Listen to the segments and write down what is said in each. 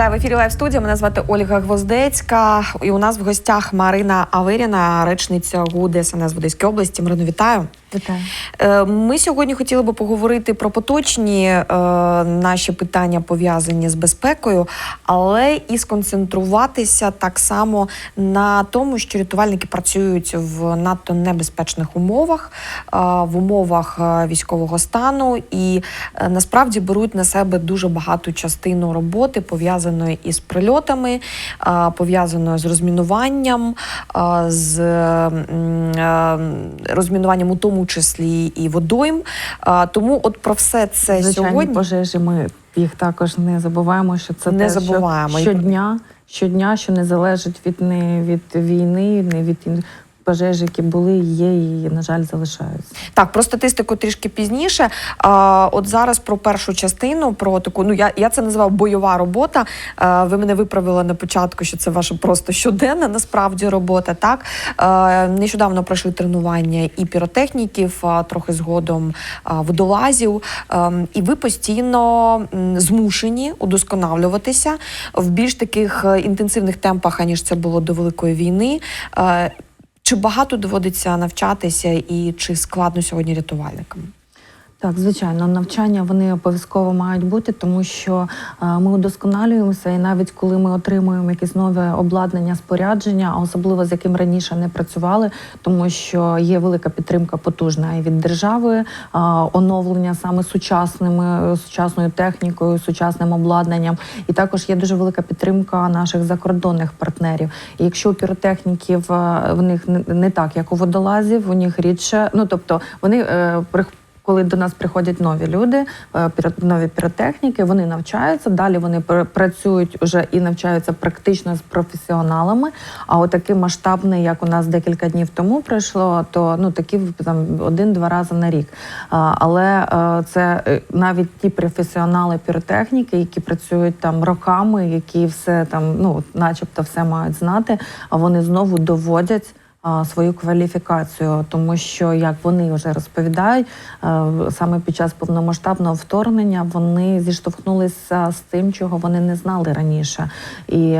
Вітаю в ефірі Лайв студія. Мене звати Ольга Гвоздецька. І у нас в гостях Марина Аверіна, речниця ГУ СНС в Одеській області. Марину, вітаю. Е, Ми сьогодні хотіли би поговорити про поточні е, наші питання пов'язані з безпекою, але і сконцентруватися так само на тому, що рятувальники працюють в надто небезпечних умовах, е, в умовах військового стану, і насправді беруть на себе дуже багату частину роботи, пов'язаної із прильотами, пов'язаної з розмінуванням, з розмінуванням у тому числі і водойм. А, Тому, от про все це Звичайні сьогодні. пожежі. Ми їх також не забуваємо, що це Не те, забуваємо. що щодня, щодня, що не залежить від не від війни, не від ін- пожеж, які були, є і на жаль залишаються. Так, про статистику трішки пізніше. А, от зараз про першу частину, про таку, ну я, я це називав бойова робота. А, ви мене виправили на початку, що це ваша просто щоденна насправді робота. Так а, нещодавно пройшли тренування і піротехніків, а, трохи згодом а, водолазів. А, і ви постійно змушені удосконалюватися в більш таких е, інтенсивних темпах, аніж це було до великої війни. Чи багато доводиться навчатися і чи складно сьогодні рятувальникам? Так, звичайно, навчання вони обов'язково мають бути, тому що е, ми удосконалюємося, і навіть коли ми отримуємо якесь нове обладнання, спорядження, а особливо з яким раніше не працювали, тому що є велика підтримка потужна і від держави, е, оновлення саме сучасними сучасною технікою, сучасним обладнанням, і також є дуже велика підтримка наших закордонних партнерів. І якщо у піротехніків е, в них не- так, як у водолазів, у них рідше, ну тобто вони е, прих- коли до нас приходять нові люди, е, нові піротехніки, вони навчаються. Далі вони пр- працюють уже і навчаються практично з професіоналами. А отакий масштабний, як у нас декілька днів тому пройшло, то ну такі там один-два рази на рік. Але е, це е, навіть ті професіонали піротехніки, які працюють там роками, які все там, ну начебто, все мають знати, а вони знову доводять свою кваліфікацію, тому що як вони вже розповідають, саме під час повномасштабного вторгнення вони зіштовхнулися з тим, чого вони не знали раніше. І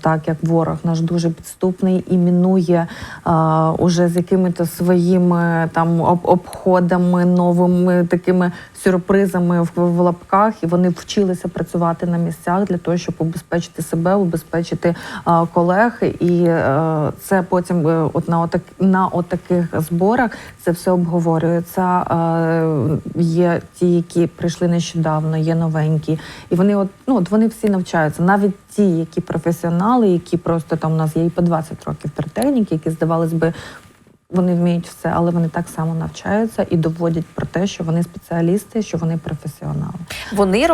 так як ворог наш дуже підступний і мінує уже з якими-то своїми там обходами, новими такими сюрпризами в, лапках, і вони вчилися працювати на місцях для того, щоб убезпечити себе, убезпечити колег. І е, це потім е, от на отак на отаких зборах це все обговорюється. Е, є ті, які прийшли нещодавно, є новенькі, і вони от ну от вони всі навчаються. Навіть ті, які професіонали, які просто там у нас є і по 20 років піротехніки, які здавалось би. Вони вміють все, але вони так само навчаються і доводять про те, що вони спеціалісти, що вони професіонали. Вони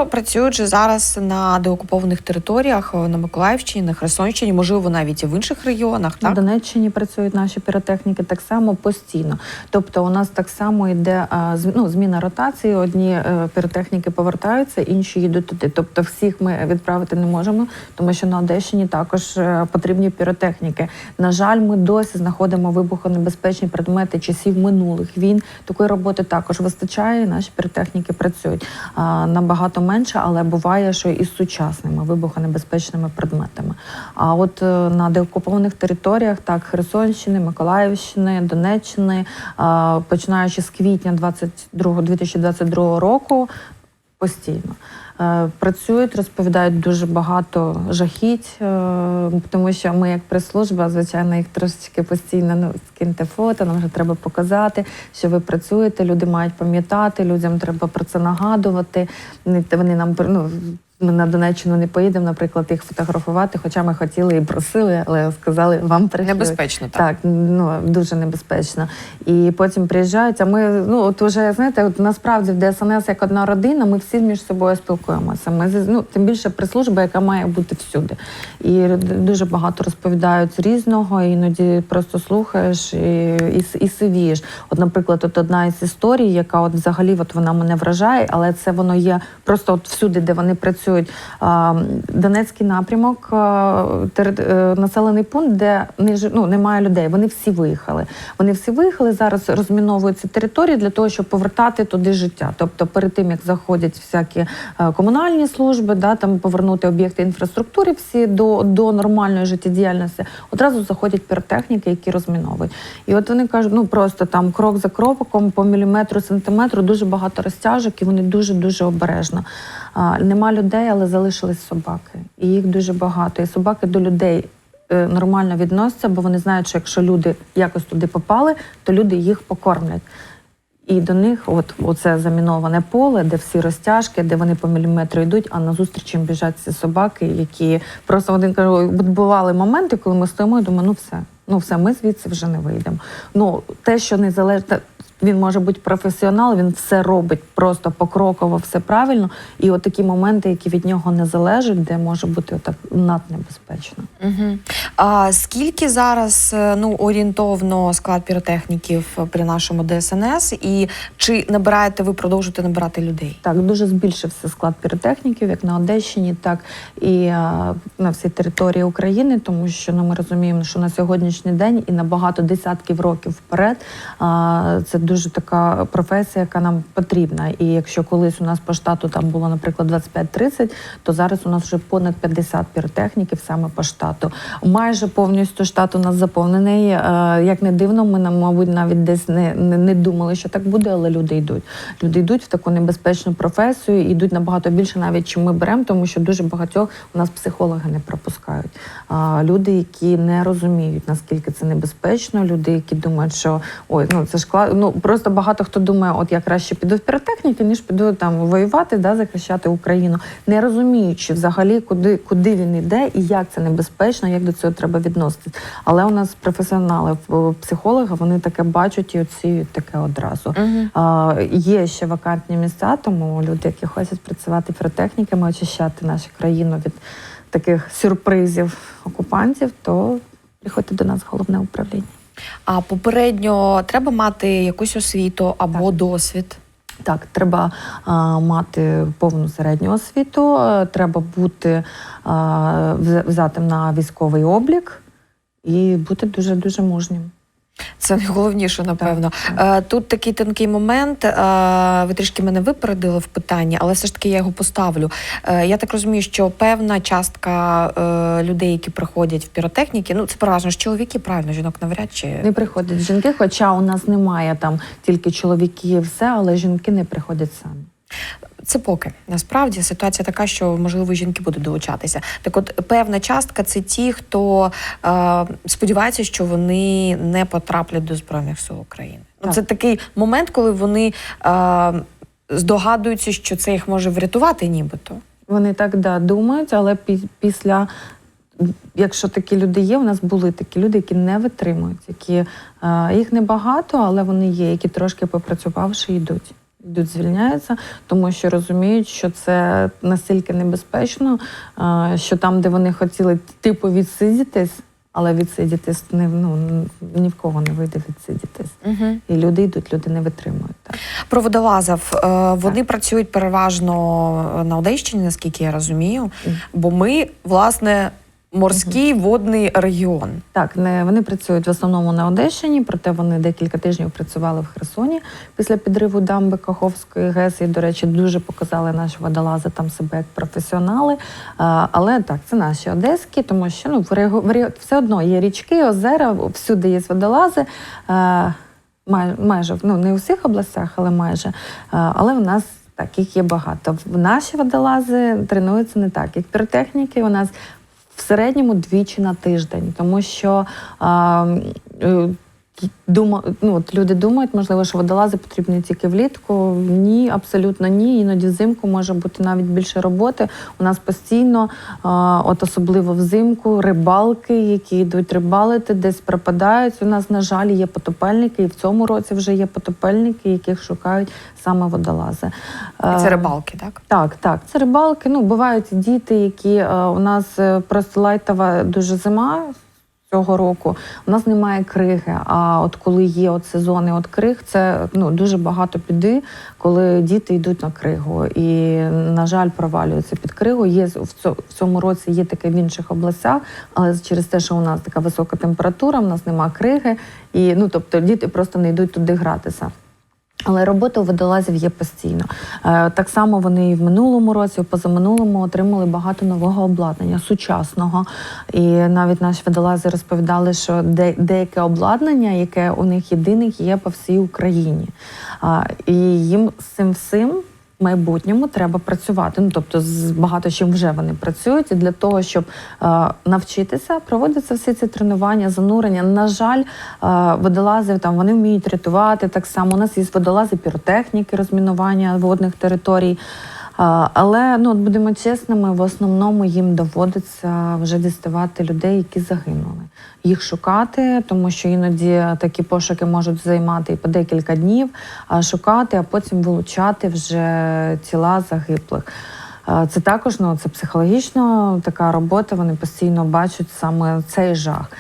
же зараз на деокупованих територіях е, на Миколаївщині, на Херсонщині, можливо, навіть і в інших регіонах. На Так Донеччині працюють наші піротехніки так само постійно. Тобто, у нас так само йде ну, зміна ротації. Одні е, піротехніки повертаються, інші їдуть туди. Тобто, всіх ми відправити не можемо, тому що на Одещині також е, потрібні піротехніки. На жаль, ми досі знаходимо вибухонебезпечні предмети часів минулих війн. Такої роботи також вистачає. Наші піротехніки працюють а, набагато менше, але буває, що і з сучасними вибухонебезпечними предметами. А от е, на деокупованих територіях, так Херсонщини, Миколаївщини, Донеччини, а, починаючи з квітня 22, 2022 року, постійно. Е, Працюють, розповідають дуже багато жахіть, е, тому що ми, як прес-служба, звичайно, їх трошечки постійно ну, скиньте фото, нам вже треба показати, що ви працюєте. Люди мають пам'ятати, людям треба про це нагадувати. Вони вони нам ну, ми на Донеччину не поїдемо, наприклад, їх фотографувати, хоча ми хотіли і просили, але сказали, вам прийшли. небезпечно так. Так, ну дуже небезпечно. І потім приїжджають. А ми ну от уже знаєте, от насправді в ДСНС як одна родина, ми всі між собою спілкуємося. Ми ну, тим більше прес-служба, яка має бути всюди. І дуже багато розповідають різного, іноді просто слухаєш і, і, і сивієш. От, наприклад, от одна із історій, яка от взагалі от вона мене вражає, але це воно є просто от всюди, де вони працюють. Працюють. Донецький напрямок, е, населений пункт, де ну, немає людей. Вони всі виїхали. Вони всі виїхали зараз розміновують ці території для того, щоб повертати туди життя. Тобто, перед тим як заходять всякі е, комунальні служби, да там повернути об'єкти інфраструктури всі до, до нормальної життєдіяльності, одразу заходять піротехніки, які розміновують. І от вони кажуть, ну просто там крок за кроком, по міліметру, сантиметру, дуже багато розтяжок, і вони дуже дуже обережно. А, нема людей, але залишились собаки. І їх дуже багато. І собаки до людей е, нормально відносяться, бо вони знають, що якщо люди якось туди попали, то люди їх покормлять. І до них, от оце заміноване поле, де всі розтяжки, де вони по міліметру йдуть, а назустріч їм біжать ці собаки, які просто один каже, бували моменти, коли ми стоїмо і думаємо, ну все, ну все, ми звідси вже не вийдемо. Ну те, що не залежить. Він може бути професіонал, він все робить просто покроково, все правильно. І от такі моменти, які від нього не залежать, де може бути отак наднебезпечно. Угу. А скільки зараз е, ну орієнтовно склад піротехніків при нашому ДСНС, і чи набираєте ви продовжуєте набирати людей? Так, дуже збільшився склад піротехніків, як на Одещині, так і а, на всій території України, тому що ну, ми розуміємо, що на сьогоднішній день і на багато десятків років вперед а, це дуже така професія, яка нам потрібна. І якщо колись у нас по штату там було, наприклад, 25-30, то зараз у нас вже понад 50 піротехніків саме по штату. Майже повністю штат у нас заповнений. Е, Як не дивно, ми мабуть, навіть десь не, не, не думали, що так буде, але люди йдуть. Люди йдуть в таку небезпечну професію, і йдуть набагато більше, навіть чим ми беремо, тому що дуже багатьох у нас психологи не пропускають. Люди, які не розуміють, наскільки це небезпечно, люди, які думають, що ой, ну це ж кла- ну просто багато хто думає, от я краще піду в піротехніки, ніж піду там воювати, да, захищати Україну, не розуміючи взагалі, куди, куди він йде і як це небезпечно, як до цього треба відноситись. Але у нас професіонали, психологи, вони таке бачать і оцінюють таке одразу. Угу. А, є ще вакантні місця, тому люди, які хочуть працювати піротехніками, очищати нашу країну від таких сюрпризів окупантів, то приходьте до нас в головне управління. А попередньо треба мати якусь освіту або досвід. Так, треба а, мати повну середню освіту, е, треба бути а, взятим на військовий облік і бути дуже дуже мужнім. Це найголовніше, напевно. Е, Тут такий тонкий момент. е, Ви трішки мене випередили в питанні, але все ж таки я його поставлю. Е, Я так розумію, що певна частка людей, які приходять в піротехніки, ну це переважно ж чоловіки, правильно, жінок навряд чи Не приходять жінки, хоча у нас немає там тільки чоловіки і все, але жінки не приходять самі. Це поки насправді ситуація така, що можливо жінки будуть долучатися. Так, от певна частка це ті, хто е, сподівається, що вони не потраплять до збройних сил України. Ну це такий момент, коли вони е, здогадуються, що це їх може врятувати, нібито. Вони так да, думають, але після, якщо такі люди є, у нас були такі люди, які не витримують, які е, їх небагато, але вони є, які трошки попрацювавши, йдуть. Йдуть, звільняються, тому що розуміють, що це настільки небезпечно, що там, де вони хотіли типу відсидітись, але відсидітись не ну ні в кого не вийде відсидітись. Угу. І люди йдуть, люди не витримують. Так. Про водолазів. Е, Вони працюють переважно на Одещині, наскільки я розумію. Бо ми, власне, морський водний регіон. Так, не вони працюють в основному на Одещині, проте вони декілька тижнів працювали в Херсоні після підриву дамби Каховської ГЕС. І, до речі, дуже показали наші водолази там себе як професіонали. А, але так, це наші одеські, тому що ну в все одно є річки, озера, всюди є водолази. А, май, майже ну не у всіх областях, але майже. А, але в нас. Так, їх є багато. В- Наші водолази тренуються не так, як піротехніки. У нас середньому двічі на тиждень, тому що е, дума, ну, от люди думають, можливо, що водолази потрібні тільки влітку. Ні, абсолютно ні. Іноді взимку може бути навіть більше роботи. У нас постійно, а, от особливо взимку, рибалки, які йдуть рибалити, десь пропадають. У нас, на жаль, є потопельники, і в цьому році вже є потопельники, яких шукають саме водолази. Е, Це рибалки, так? так, так, це рибалки. Ну, бувають діти, які е, у нас е, просто лайтова дуже зима. Цього року. У нас немає криги. А от коли є от сезони от криг, це ну дуже багато піди, коли діти йдуть на кригу. І, на жаль, провалюються під кригу. Є в цьому році є таке в інших областях, але через те, що у нас така висока температура, у нас немає криги, і ну тобто діти просто не йдуть туди гратися. Але робота у водолазів є постійно. Е, Так само вони і в минулому році, і позаминулому отримали багато нового обладнання, сучасного. І навіть наші водолази розповідали, що деяке обладнання, яке у них єдине, є по всій Україні. І їм з цим всім. Майбутньому треба працювати. Ну тобто, з багато чим вже вони працюють. І для того, щоб е, навчитися, проводяться всі ці тренування, занурення. На жаль, е, водолази там вони вміють рятувати так само. У нас є водолази піротехніки, розмінування водних територій. Але ну будемо чесними, в основному їм доводиться вже діставати людей, які загинули. Їх шукати, тому що іноді такі пошуки можуть займати і по декілька днів, а шукати, а потім вилучати вже тіла загиблих. Це також ну, це психологічно така робота. Вони постійно бачать саме цей жах.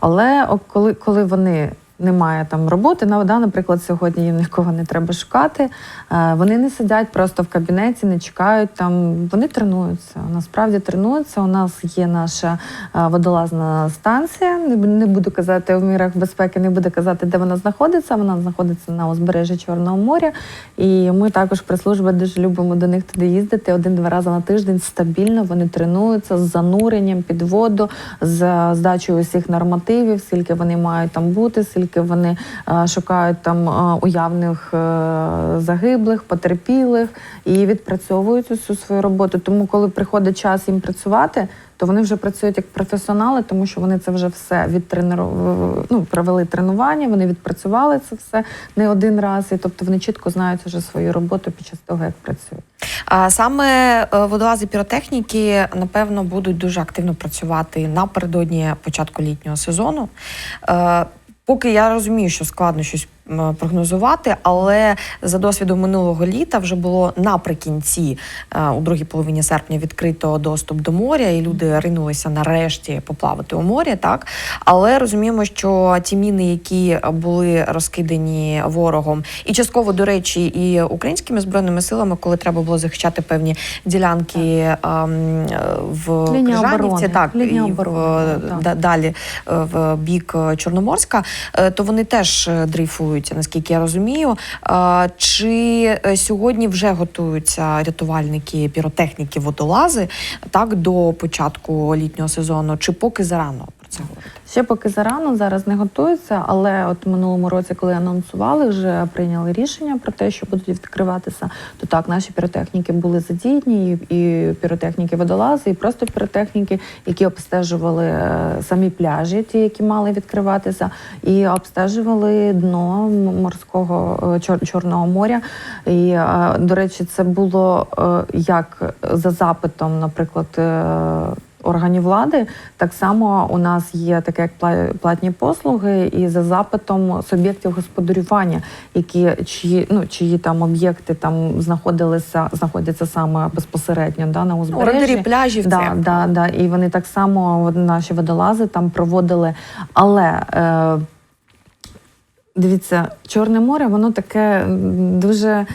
Але коли, коли вони немає там роботи, на да, наприклад, сьогодні їм нікого не треба шукати. е, Вони не сидять просто в кабінеті, не чекають там. Вони тренуються. Насправді тренуються. У нас є наша е, водолазна станція. Не буду казати в мірах безпеки, не буду казати, де вона знаходиться. Вона знаходиться на узбережжі Чорного моря. І ми також прес-служба дуже любимо до них туди їздити один-два рази на тиждень стабільно. Вони тренуються з зануренням під воду, з здачею усіх нормативів, скільки вони мають там бути, вони е, шукають там е, уявних е, загиблих, потерпілих і відпрацьовують усю свою роботу. Тому, коли приходить час їм працювати. То вони вже працюють як професіонали, тому що вони це вже все відтренували, ну, провели тренування, вони відпрацювали це все не один раз, і тобто вони чітко знають вже свою роботу під час того, як працюють. А саме водолази піротехніки, напевно, будуть дуже активно працювати напередодні початку літнього сезону. Поки я розумію, що складно щось прогнозувати, але за досвідом минулого літа вже було наприкінці е, у другій половині серпня відкрито доступ до моря, і люди ринулися нарешті поплавати у морі. Так, але розуміємо, що ті міни, які були розкидані ворогом, і частково, до речі, і українськими збройними силами, коли треба було захищати певні ділянки ем, в Лінія Крижанівці, так і в, е, так. далі е, в бік Чорноморська, то вони теж е, дрейфують, наскільки я розумію. Чи е, сьогодні вже готуються рятувальники, піротехніки, водолази так до початку літнього сезону, чи поки зарано про? Ще поки зарано зараз не готуються, але от минулому році, коли анонсували, вже прийняли рішення про те, що будуть відкриватися, то так наші піротехніки були задіяні, і, піротехніки водолази, і просто піротехніки, які обстежували е, самі пляжі, ті, які мали відкриватися, і обстежували дно морського е, Чорного моря. І е, до речі, це було як за запитом, наприклад. Органів влади. Так само у нас є таке як платні послуги, і за запитом суб'єктів господарювання, які чиї ну чиї там об'єкти там знаходилися, знаходяться саме безпосередньо да, на узбережжі. Ордері пляжів Да, да, да. І вони так само наші водолази там проводили. Але е, дивіться, Чорне море, воно таке дуже.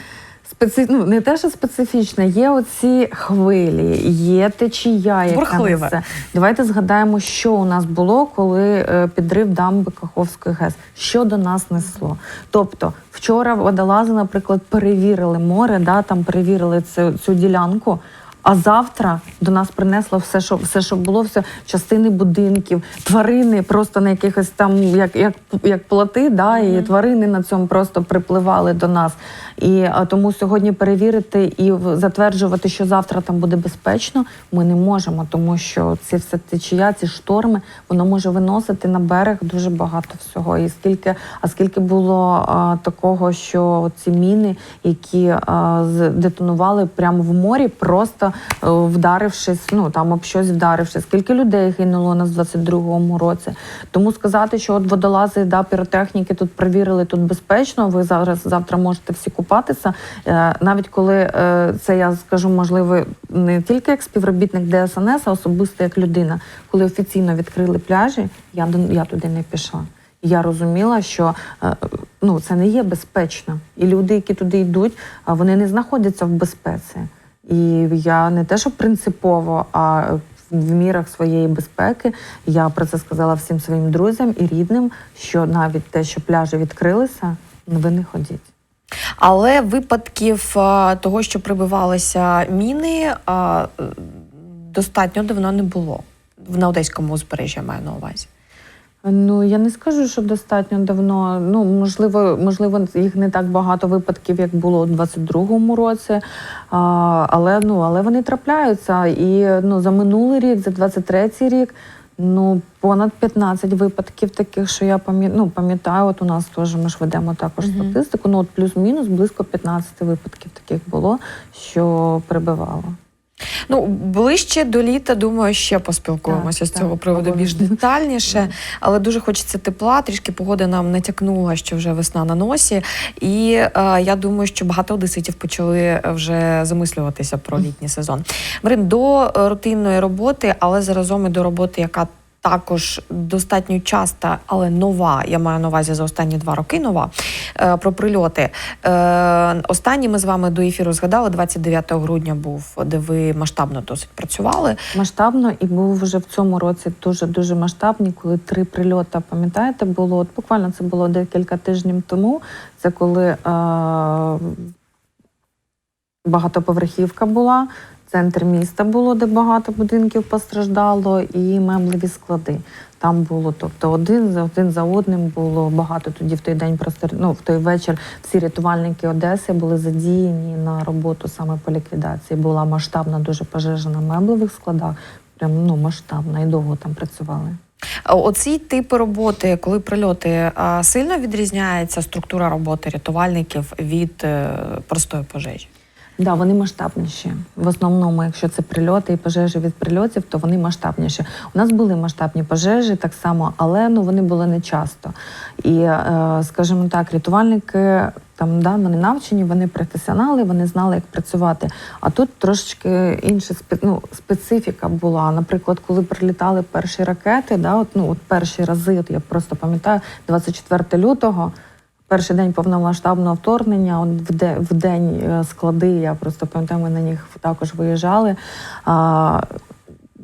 Специ... Ну, не те, що специфічне, є оці хвилі, є течія, яка Бурхливе. несе. Давайте згадаємо, що у нас було, коли е, підрив дамби Каховської ГЕС. Що до нас несло? Тобто, вчора водолази, наприклад, перевірили море, да, там перевірили цю, цю ділянку. А завтра до нас принесло все, що все, що було, все частини будинків, тварини просто на якихось там, як, як, як плоти, да, і тварини на цьому просто припливали до нас. І а, тому сьогодні перевірити і затверджувати, що завтра там буде безпечно, ми не можемо, тому що ці все течія, ці шторми, воно може виносити на берег дуже багато всього. І скільки, а скільки було а, такого, що ці міни, які а, з- детонували прямо в морі, просто е, вдарившись, ну там об щось вдарившись. Скільки людей гинуло у нас в 22-му році. Тому сказати, що от водолази да, піротехніки тут перевірили тут безпечно. Ви зараз завтра можете всі купатися. Е, навіть коли е, це я скажу, можливо, не тільки як співробітник ДСНС, а особисто як людина, коли офіційно відкрили пляжі, я я туди не пішла. Я розуміла, що ну це не є безпечно, і люди, які туди йдуть, вони не знаходяться в безпеці. І я не те, що принципово, а в мірах своєї безпеки я про це сказала всім своїм друзям і рідним, що навіть те, що пляжі відкрилися, ви не ходіть. Але випадків того, що прибивалися міни, достатньо давно не було. В- На Одеському узбережжі маю на увазі. Ну я не скажу, що достатньо давно. Ну можливо, можливо, їх не так багато випадків, як було у 22-му році. А, але ну але вони трапляються. І ну за минулий рік, за 23-й рік. Ну, понад 15 випадків таких, що я пам'ятаю, ну, пам'ятаю, от у нас теж ми ж ведемо також Мгм. статистику. Ну, от плюс-мінус близько 15 випадків таких було, що прибивало. Ну, ближче до літа, думаю, ще поспілкуємося Так, з цього так, приводу більш детальніше. Але дуже хочеться тепла. Трішки погода нам натякнула, що вже весна на носі. І е, я думаю, що багато одеситів почали вже замислюватися про літній сезон. Марин, до е, рутинної роботи, але заразом і до роботи, яка також достатньо часта, але нова. Я маю на увазі за останні два роки нова е, про прильоти. Е, останній ми з вами до ефіру згадали. 29 грудня був, де ви масштабно досить працювали. Масштабно і був вже в цьому році дуже дуже масштабні, коли три прильоти, пам'ятаєте, було от буквально це було декілька тижнів тому. Це коли е, багатоповерхівка була, центр міста було, де багато будинків постраждало, і меблеві склади. Там було, тобто один за один за одним було багато тоді в той день просто ну, в той вечір всі рятувальники Одеси були задіяні на роботу саме по ліквідації. Була масштабна дуже пожежа на меблевих складах. Прям ну масштабна і довго там працювали. Оці типи роботи, коли прильоти, сильно відрізняється структура роботи рятувальників від е, простої пожежі. Да, вони масштабніші. В основному, якщо це прильоти і пожежі від прильотів, то вони масштабніші. У нас були масштабні пожежі так само, але ну вони були не часто. І, е, скажімо так, рятувальники там да, вони навчені, вони професіонали, вони знали, як працювати. А тут трошечки інша ну, специфіка була. Наприклад, коли прилітали перші ракети, да, от, ну, от перші рази, от я просто пам'ятаю, 24 лютого. Перший день повномасштабного вторгнення, в день, в день е, склади, я просто пам'ятаю, ми на них також виїжджали. А,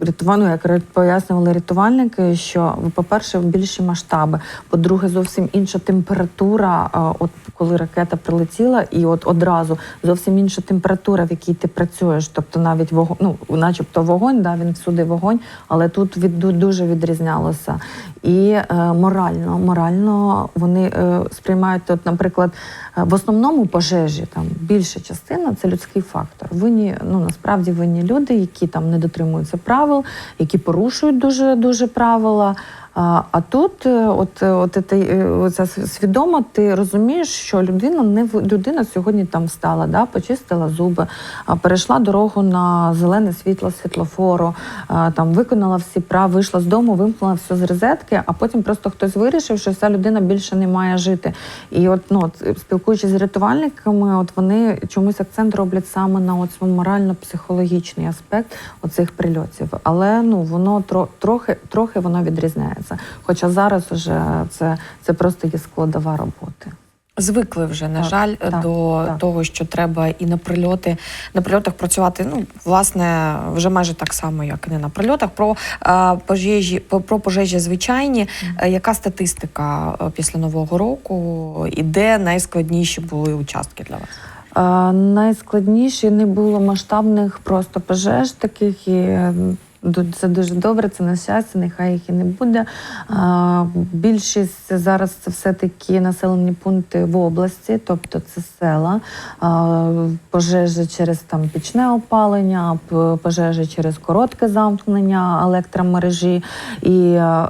рятува- ну, як пояснювали рятувальники, що, по-перше, більші масштаби. По-друге, зовсім інша температура, от коли ракета прилетіла, і от одразу зовсім інша температура, в якій ти працюєш. Тобто навіть вогонь, ну, начебто вогонь, да, він всюди вогонь, але тут від, дуже відрізнялося. І е, морально, морально вони е, сприймають, от, наприклад, е, в основному пожежі там більша частина це людський фактор. Винні, ну насправді винні люди, які там не дотримуються правил, які порушують дуже дуже правила. А, а тут, е, от, е, от, це, е, свідомо, ти розумієш, що людина не людина сьогодні там встала, да, почистила зуби, а, перейшла дорогу на зелене світло світлофору, там виконала всі права, вийшла з дому, вимкнула все з розетки, а потім просто хтось вирішив, що ця людина більше не має жити. І от ну от, спілкуючись з рятувальниками, от вони чомусь акцент роблять саме на цьому морально-психологічний аспект оцих прильотів. Але ну воно тро, трохи трохи воно відрізняється. Хоча зараз уже це, це просто є складова роботи. Звикли вже, на Так, жаль, так, до так. того, що треба і на прильоти на прильотах працювати. Ну, власне, вже майже так само, як і не на прильотах. Про е, пожежі, про, пожежі звичайні. Е, яка статистика е, після нового року і де найскладніші були участки для вас? А, найскладніше не було масштабних просто пожеж таких. І е, це дуже добре, це на щастя, нехай їх і не буде. Більшість зараз це все-таки населені пункти в області, тобто це села, пожежі через там пічне опалення, пожежі через коротке замкнення електромережі. І е,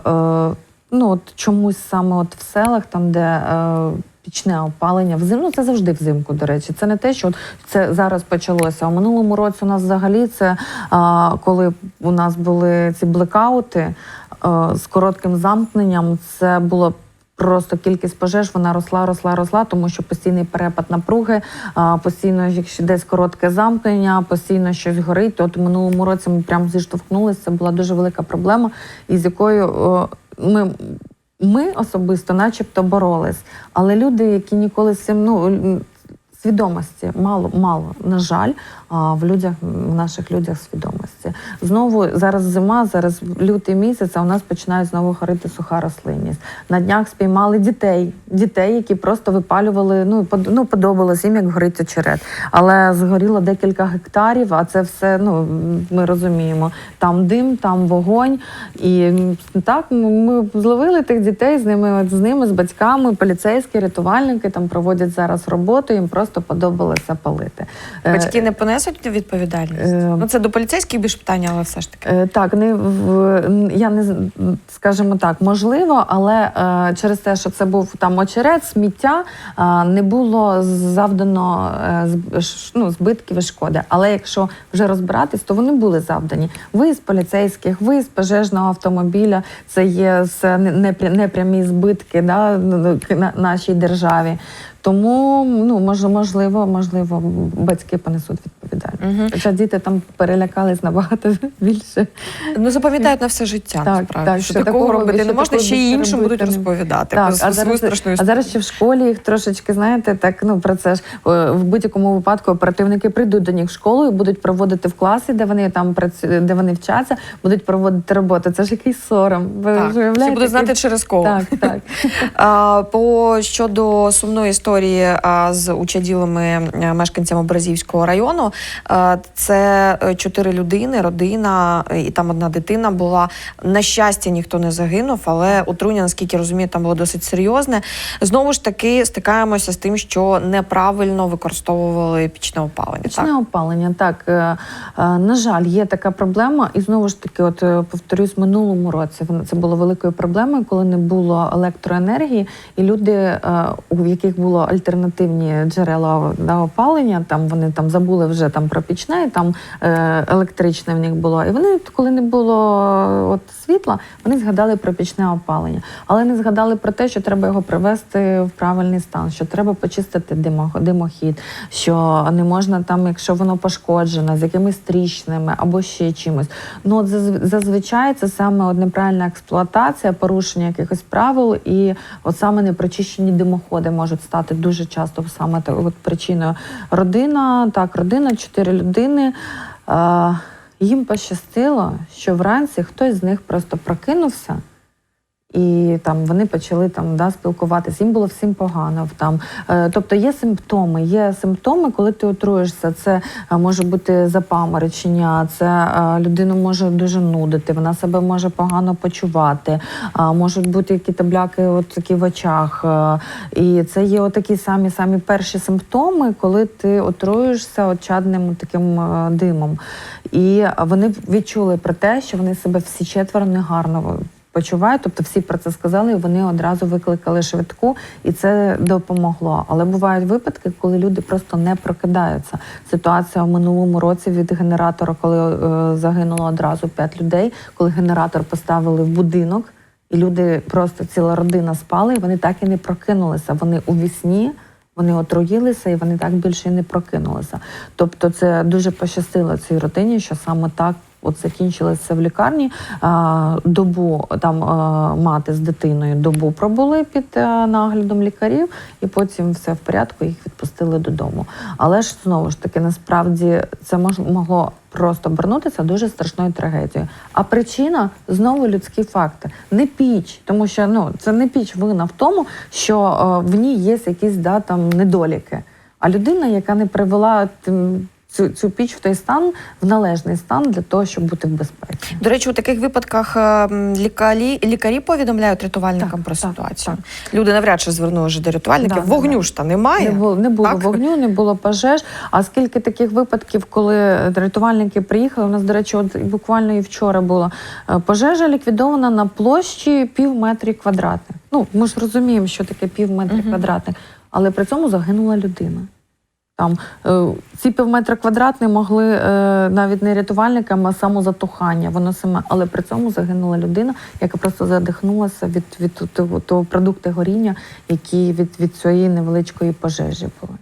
ну, от чомусь саме от в селах, там, де е, пічне опалення взимку. Ну, це завжди взимку, до речі. Це не те, що це зараз почалося. У минулому році у нас взагалі це коли у нас були ці блекаути а, з коротким замкненням, це було. Просто кількість пожеж вона росла, росла, росла, тому що постійний перепад напруги, постійно, якщо десь коротке замкнення, постійно щось горить. От минулому році ми прямо зіштовхнулися. Це була дуже велика проблема, із якою ми. Ми особисто, начебто, боролись, але люди, які ніколи з цим ну свідомості мало, мало, на жаль, в людях, в наших людях свідомості. Знову зараз зима, зараз лютий місяць, а у нас починає знову горити суха рослинність. На днях спіймали дітей, дітей, які просто випалювали. Ну ну подобалось їм, як горить очерет. Але згоріло декілька гектарів, а це все, ну ми розуміємо. Там дим, там вогонь. І так ми зловили тих дітей з ними, з ними, з батьками, поліцейські, рятувальники там проводять зараз роботу. Їм просто подобалося палити. Е, Батьки не понесуть відповідальність. Е, ну це до поліцейських більш питання, але все ж таки. Е, Так, не в я не скажімо так, можливо, але е, через те, що це був там очерет, сміття, е, не було завдано е, ну, збитків і шкоди. Але якщо вже розбиратись, то вони були завдані. Ви з поліцейських, ви з пожежного автомобіля, це є непрямі збитки да, на нашій державі. Тому ну можливо, можливо, батьки понесуть відповідальність. Мгм. Хоча діти там перелякались набагато більше. Ну запам'ятають на все життя. Так, насправді, так, що, що такого робити не можна, ще й іншим будуть розповідати Так, про а зараз, а зараз ще в школі їх трошечки, знаєте, так ну про це ж в будь-якому випадку оперативники прийдуть до них в школу і будуть проводити в класі, де вони там працюють, де вони вчаться, будуть проводити роботу. Це ж якийсь сором. Ви Так, всі будуть знати через кого. Так, так. А, По щодо сумної історії а, з учаділими е, мешканцями Бразівського району, е, це е, чотири людини, родина і там одна дитина була. На щастя, ніхто не загинув, але отруєння, наскільки я розумію, там було досить серйозне. Знову ж таки, стикаємося з тим, що неправильно використовували пічне опалення. Пічне Так? опалення, так на жаль, є така проблема, і знову ж таки, от повторюсь, минулому році це було великою проблемою, коли не було електроенергії, і люди, у яких було альтернативні джерела да, опалення, там вони там забули вже там про пічне, там е, електричне в них було. І вони, коли не було от світла, вони згадали про пічне опалення, але не згадали про те, що треба його привести в правильний стан, що треба почистити димо- димохід, що не можна там, якщо воно пошкоджене, з якимись тріщинами або ще чимось. Ну от зазвичай це саме от неправильна експлуатація, порушення якихось правил, і от саме непрочищені димоходи можуть стати дуже часто саме та- от причиною. Родина, так, родина, чотири людини. Їм пощастило, що вранці хтось з них просто прокинувся. І там вони почали там да, спілкуватися. Їм було всім погано. Там, е, тобто є симптоми. Є симптоми, коли ти отруєшся. Це е, може бути запаморочення, це е, людину може дуже нудити, вона себе може погано почувати. Можуть бути які табляки, от такі в очах. І це є отакі самі самі перші симптоми, коли ти отруєшся очадним таким е, димом. І вони відчули про те, що вони себе всі четверо негарно почувають, тобто всі про це сказали, і вони одразу викликали швидку, і це допомогло. Але бувають випадки, коли люди просто не прокидаються. Ситуація в минулому році від генератора, коли е, загинуло одразу п'ять людей, коли генератор поставили в будинок, і люди просто ціла родина спали, і вони так і не прокинулися. Вони у вісні. Вони отруїлися і вони так більше і не прокинулися. Тобто, це дуже пощастило цій родині, що саме так от закінчилося в лікарні. Добу там мати з дитиною добу пробули під наглядом лікарів, і потім все в порядку, їх відпустили додому. Але ж знову ж таки, насправді це могло просто обернутися дуже страшною трагедією. А причина знову людські факти. Не піч, тому що ну це не піч вина в тому, що е, в ній є якісь да, там недоліки. А людина, яка не привела цю, цю піч в той стан, в належний стан для того, щоб бути в безпеці. До речі, у таких випадках е, лікарі, лікарі повідомляють рятувальникам Так, про так, ситуацію. Люди навряд чи звернули вже до рятувальників. Да, Вогню да. ж та немає. Не було, не було Так? вогню, не було пожеж. А скільки таких випадків, коли рятувальники приїхали, у нас, до речі, от буквально і вчора було е, пожежа ліквідована на площі пів метрі квадратних. Ну, ми ж розуміємо, що таке пів метрі Мгм. квадратних. але при цьому загинула людина. Там е, ці півметра квадратні могли е, навіть не рятувальникам, а самозатухання. Воно саме, але при цьому загинула людина, яка просто задихнулася від, від того, того продукту горіння, які від, від цієї невеличкої пожежі були.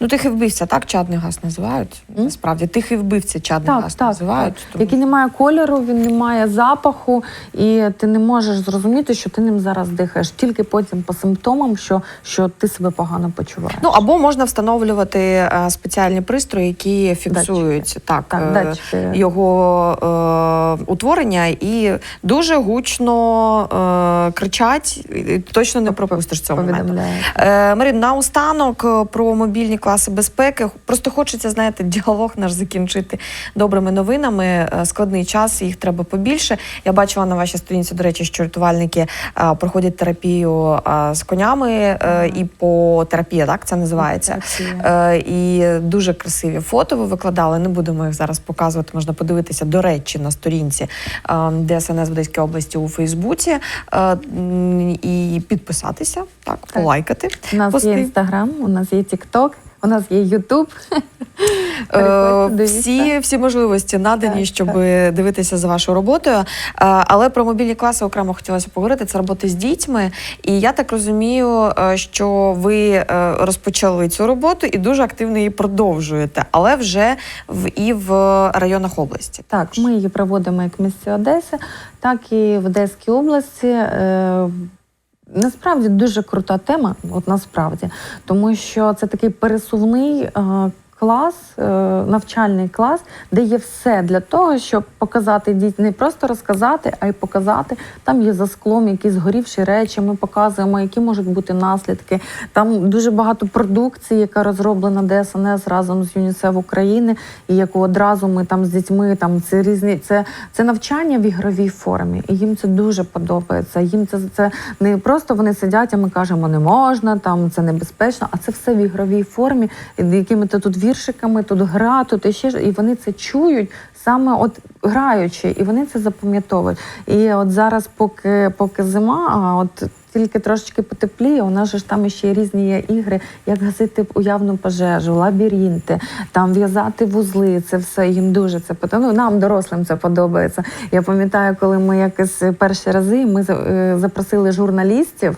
Ну, тихий вбивця, так чадний газ називають. М? Насправді, тихий вбивця чадний Так, газ так, називають. так. тому Який не має кольору, він не має запаху, і ти не можеш зрозуміти, що ти ним зараз дихаєш. Тільки потім по симптомам, що, що ти себе погано почуваєш. Ну або можна встановлювати е, спеціальні пристрої, які фіксують так, так, е, датчики. його е, утворення, і дуже гучно е, кричать. і Точно не пропустиш цього моменту. Е, Марин, наостанок е, про мобільні класи безпеки. Просто хочеться, знаєте, діалог наш закінчити добрими новинами. Е, Складний час, їх треба побільше. Я бачила на вашій сторінці, до речі, що рятувальники е, проходять терапію е, з конями і по терапія, так це називається. І дуже красиві фото ви викладали. Не будемо їх зараз показувати. Можна подивитися до речі на сторінці ДСНС в Одеській області у Фейсбуці і підписатися, так, полайкати. У нас пости. є інстаграм, у нас є Тікток, у нас є Ютуб. Е. Всі, всі можливості надані, Так, щоб так. дивитися за вашою роботою. Е, Але про мобільні класи окремо хотілося поговорити. Це робота з дітьми. І я так розумію, е, що ви розпочали цю роботу і дуже активно її продовжуєте, але вже в і в районах області. Так, ми її проводимо як в місті Одеси, так і в Одеській області. Насправді дуже крута тема, от насправді, тому що це такий пересувний е, клас, е, навчальний клас, де є все для того, щоб показати дітям, не просто розказати, а й показати. Там є за склом якісь згорівші речі. Ми показуємо, які можуть бути наслідки. Там дуже багато продукції, яка розроблена ДСНС разом з ЮНІСЕФ України, і яку одразу ми там з дітьми там це різні. Це, це навчання в ігровій формі, і їм це дуже подобається. Їм це, це не просто вони сидять, а ми кажемо, не можна, там це небезпечно, а це все в ігровій формі, якими то тут віршиками, тут гра, тут іще ж- і вони це чують. Саме от граючи, і вони це запам'ятовують. І от зараз, поки поки зима, а от тільки трошечки потепліє, у нас же ж там ще різні є ігри, як гасити уявну пожежу, лабіринти, там в'язати вузли. Це все їм дуже це. Ну, нам, дорослим, це подобається. Я пам'ятаю, коли ми якось перші рази ми е, запросили журналістів.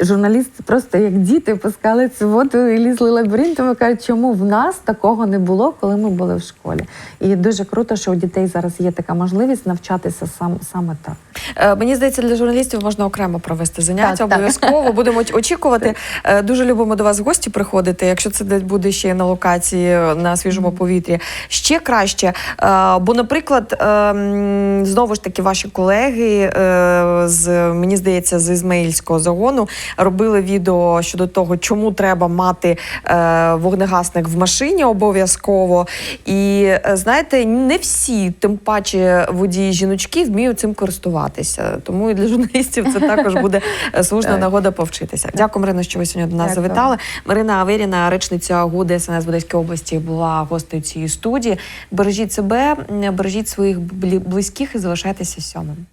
Журналісти просто як діти пускали цю воду і лізли лабіринтами. Кажуть, чому в нас такого не було, коли ми були в школі. І дуже круто, що у дітей зараз є така можливість навчатися сам саме так. Е, Мені здається, для журналістів можна окремо провести заняття. Так, так. обов'язково будемо очікувати. Е, Дуже любимо до вас в гості приходити. Якщо це десь буде ще на локації на свіжому повітрі, ще краще. Е, Бо, наприклад, е, знову ж таки, ваші колеги е, з мені здається, з Ізмаїльського загону робили відео щодо того, чому треба мати е, вогнегасник в машині обов'язково. І е, знаєте, не всі, тим паче водії жіночки, вміють цим користуватися. Тому і для журналістів це також буде е, слушна нагода повчитися. Дякую, Марина, що ви сьогодні до нас Дякую. завітали. Марина Аверіна, речниця ГУ ДСНС в Одеській області, була гостею цієї студії. Бережіть себе, бережіть своїх близьких і залишайтеся сьомим.